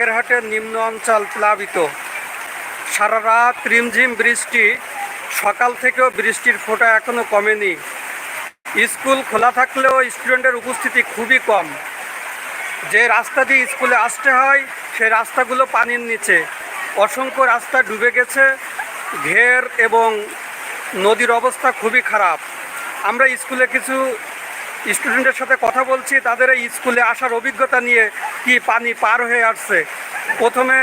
বাগেরহাটের নিম্ন অঞ্চল প্লাবিত। সারা রাত রিমঝিম বৃষ্টি, সকাল থেকেও বৃষ্টির ফোঁটা এখনও কমেনি। স্কুল খোলা থাকলেও স্টুডেন্টের উপস্থিতি খুবই কম। যে রাস্তা দিয়ে স্কুলে আসতে হয় সেই রাস্তাগুলো পানির নিচে। অসংখ্য রাস্তা ডুবে গেছে, ঘের এবং নদীর অবস্থা খুবই খারাপ। আমরা স্কুলে কিছু স্টুডেন্টের সাথে কথা বলছি, তাদের এই স্কুলে আসার অভিজ্ঞতা নিয়ে কি পানি পার হয়ে আসছে। প্রথমে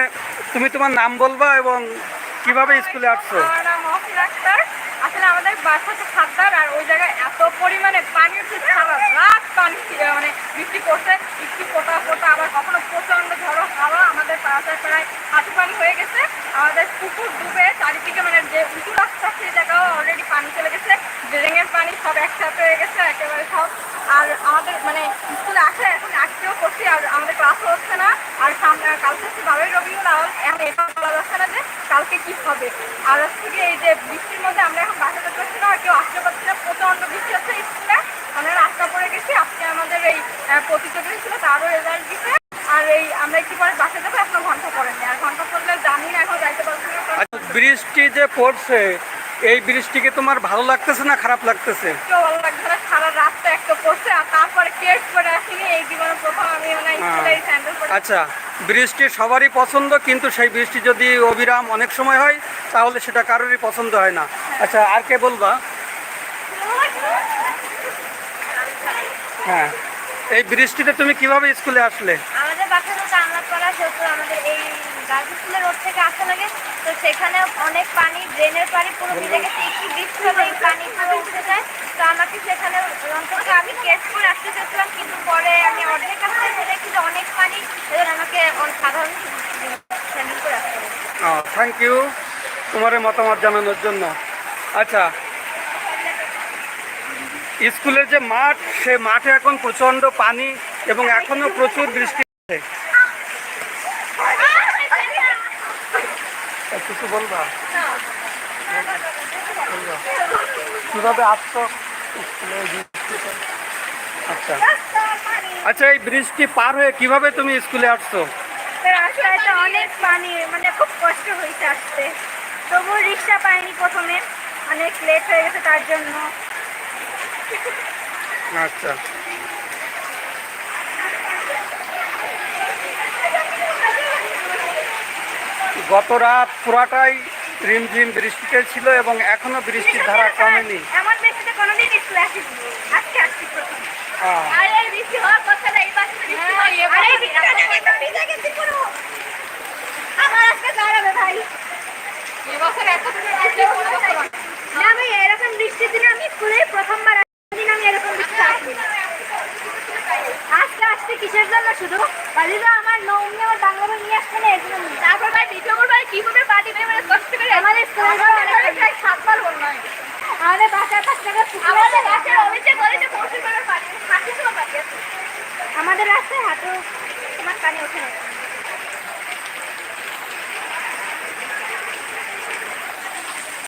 তুমি তোমার নাম বলবা এবং কীভাবে স্কুলে আসছো? আসলে আমাদের বাসা হচ্ছে আর ওই জায়গায় এত পরিমাণে পানি রাত পানি মানে বৃষ্টি বৃষ্টি আবার কখনো প্রচণ্ড হাওয়া, আমাদের প্রায় হাঁটু হয়ে গেছে। আমাদের পুকুর ডুবে চারিদিকে মানে যে উঁচু রাস্তা, সেই জায়গাও অলরেডি পানি চলে ড্রেনের পানি সব একসাথে হয়ে গেছে একেবারে সব। আর আমাদের মানে স্কুলে আসে এখন আসতেও করছি আর আমাদের ক্লাসও হচ্ছে না। আর সামনে কালকে হচ্ছে বারোই রবিউল এখন এটা বলা যাচ্ছে না যে কালকে কি হবে। আর হচ্ছে কি এই যে বৃষ্টির মধ্যে আমরা এখন বাসা যেতে পারছি না কেউ আসতে পারছি না। প্রচণ্ড বৃষ্টি হচ্ছে স্কুলে। আমরা রাস্তা পড়ে গেছি আজকে আমাদের এই প্রতিযোগিতা ছিল তারও রেজাল্ট দিছে। আর এই আমরা একটু পরে বাসা যাব এখনও ঘণ্টা পড়েনি। আর ঘণ্টা পড়লে জানি না এখন যাইতে পারছি না। আচ্ছা, বৃষ্টি যে পড়ছে এই বৃষ্টিকে তোমার ভালো লাগতেছে না খারাপ লাগতেছে? ভালো লাগছে না সারা রাস্তা একটা পড়ছে আর তারপরে কেস করে আসিনি এই জীবনে প্রথম আমি ওনার স্যান্ডেল আচ্ছা বৃষ্টি সবারই পছন্দ কিন্তু সেই বৃষ্টি যদি অবিরাম অনেক সময় হয় তাহলে সেটা কারোরই পছন্দ হয় না। আচ্ছা আর কে বলবা? হ্যাঁ এই বৃষ্টিতে তুমি কীভাবে স্কুলে আসলে? আমাদের বাসা তো আমাদের এই গার্লস স্কুলের রোড থেকে আসা লাগে সেখানে অনেক পানি, ড্রেনের পানি পুরো ভিজে গেছে, একটু বৃষ্টি হলে এই পানি পুরো উঠে যায়। তো আমাকে সেখানে অন্তত আমি কেস করে আসতে চেয়েছিলাম, কিন্তু পরে আমি কাছে এসে দেখি যে অনেক পানি এজন্য আমাকে সাধারণ আসতে থ্যাংক ইউ তোমার মতামত জানানোর জন্য। আচ্ছা স্কুলের যে মাঠ, সে মাঠে এখন প্রচণ্ড পানি এবং এখনও প্রচুর বৃষ্টি হচ্ছে তা কিছু বলবা। কীভাবে আসছো? আচ্ছা। আচ্ছা এই বৃষ্টি পার হয়ে কীভাবে তুমি স্কুলে আসছো? তো অনেক পানি মানে খুব কষ্ট হয়েছে আসতে। তবুও রিক্সা পাইনি প্রথমে। অনেক লেট হয়ে গেছে তার জন্য। আচ্ছা। গত রাত পুরাটাই রিমঝিম বৃষ্টিতে ছিল এবং এখনও বৃষ্টির ধারা কমেনি। হ্যাঁ, এরকম বৃষ্টির দিনে আমি স্কুলে প্রথমবার দিন আমি এরকম বৃষ্টি আসি আজকে আসছে কিসের জন্য শুধু? আমার নৌমি আমার বাংলা বই নিয়ে আসছে না এর জন্য নিয়ে। তারপর ভাই ভিডিও করব আর কীভাবে পার্টি দেবে মানে কষ্ট করে আমাদের স্কুলে আমাদের প্রায় সাতবার বন্যা হয়ে গেছে। আমাদের বাসার পাশ থেকে পুকুর আমাদের আছে। বাসায় অফিসে বলেছে পরশু করে পানি হাঁটু সব পানি আছে আমাদের রাস্তায় হাঁটু তোমার পানি ওঠে না